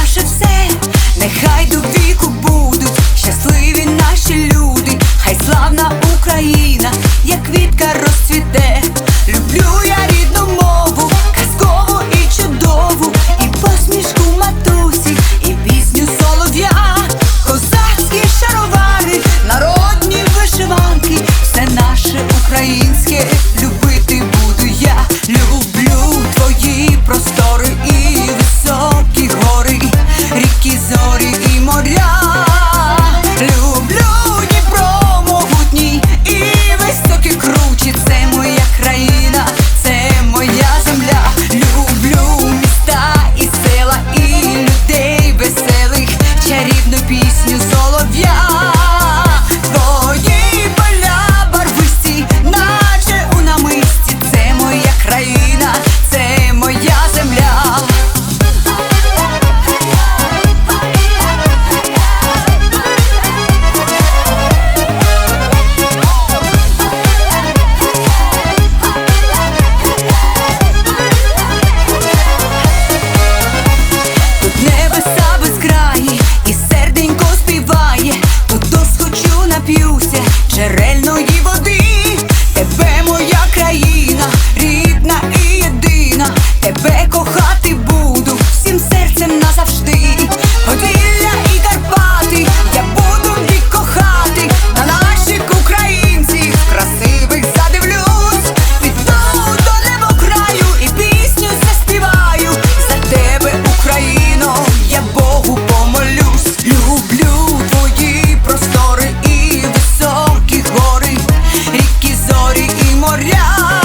наше все, нехай дубі. песни соловья нап'юся джерельної води. моря.